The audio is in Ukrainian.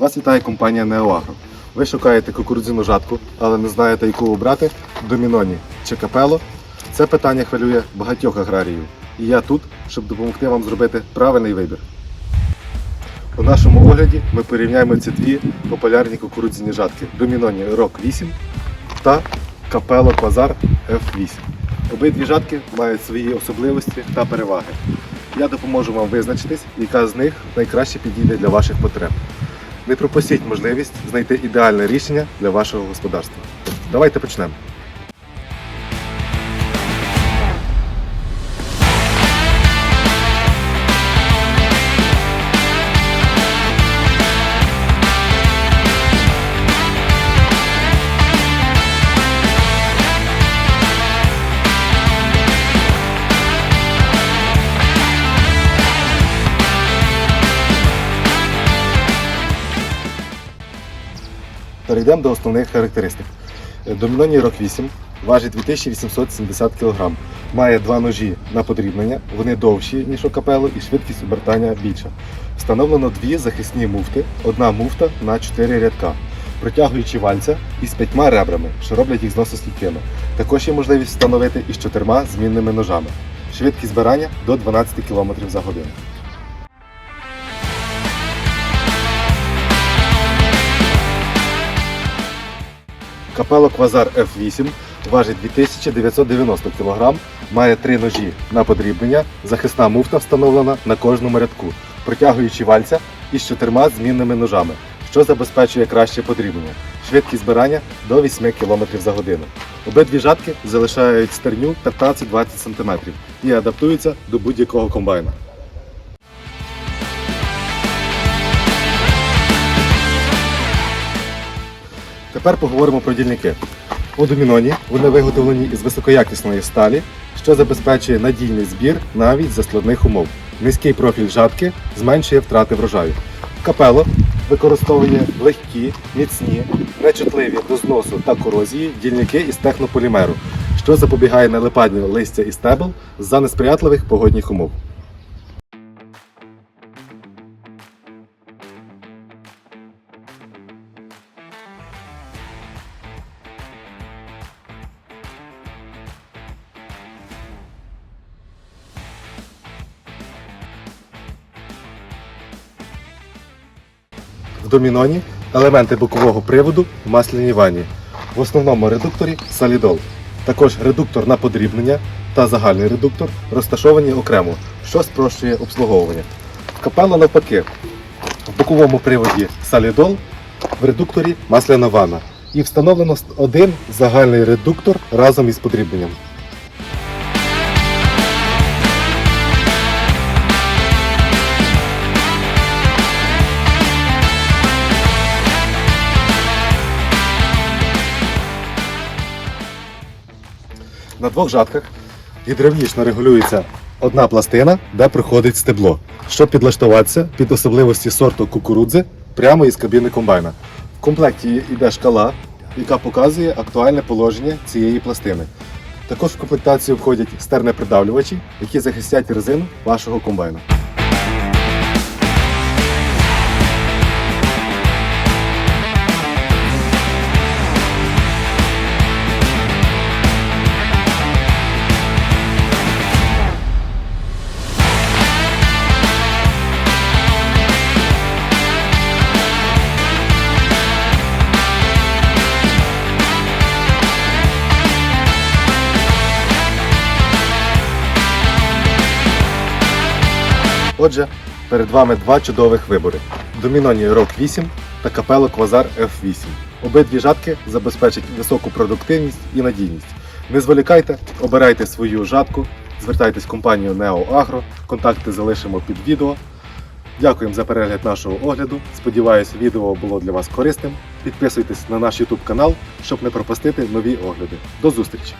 Вас вітає компанія Неоагро. Ви шукаєте кукурудзяну жатку, але не знаєте, яку обрати доміноні чи капело. Це питання хвилює багатьох аграріїв. І я тут, щоб допомогти вам зробити правильний вибір. У нашому огляді ми порівняємо ці дві популярні кукурудзяні жатки доміноні Рок 8 та капело Квазар F8. Обидві жатки мають свої особливості та переваги. Я допоможу вам визначитись, яка з них найкраще підійде для ваших потреб. Не пропустіть можливість знайти ідеальне рішення для вашого господарства. Давайте почнемо. Перейдемо до основних характеристик. Е, Доміноні Рок 8 важить 2870 кг. Має два ножі на подрібнення, вони довші, ніж у капелу, і швидкість обертання більша. Встановлено дві захисні муфти, одна муфта на 4 рядка, протягуючи вальця із п'ятьма ребрами, що роблять їх зносостійкими. Також є можливість встановити із чотирма змінними ножами. Швидкість збирання до 12 км за годину. Капело Квазар F8 важить 2990 кг, має три ножі на подрібнення, захисна муфта встановлена на кожному рядку, протягуючи вальця із чотирма змінними ножами, що забезпечує краще подрібнення. Швидкість збирання до 8 км за годину. Обидві жатки залишають стерню 15-20 см і адаптуються до будь-якого комбайна. Тепер поговоримо про дільники. У доміноні вони виготовлені із високоякісної сталі, що забезпечує надійний збір навіть за складних умов. Низький профіль жатки зменшує втрати врожаю. Капело використовує легкі, міцні, нечутливі до зносу та корозії дільники із технополімеру, що запобігає налипанню листя і стебел за несприятливих погодних умов. Доміноні елементи бокового приводу в масляній ванні. В основному редукторі салідол. Також редуктор на подрібнення та загальний редуктор розташовані окремо, що спрощує обслуговування. Капело навпаки. В боковому приводі салідол, в редукторі масляна ванна. І встановлено один загальний редуктор разом із подрібненням. На двох жатках гідравлічно регулюється одна пластина, де проходить стебло, щоб підлаштуватися під особливості сорту кукурудзи прямо із кабіни комбайна. В комплекті йде шкала, яка показує актуальне положення цієї пластини. Також в комплектацію входять стернепридавлювачі, які захистять резину вашого комбайна. Отже, перед вами два чудових вибори: Доміноні Rock 8 та капело Квазар F8. Обидві жатки забезпечать високу продуктивність і надійність. Не зволікайте, обирайте свою жатку, звертайтесь в компанію Neo Agro, контакти залишимо під відео. Дякуємо за перегляд нашого огляду. Сподіваюсь, відео було для вас корисним. Підписуйтесь на наш YouTube канал, щоб не пропустити нові огляди. До зустрічі!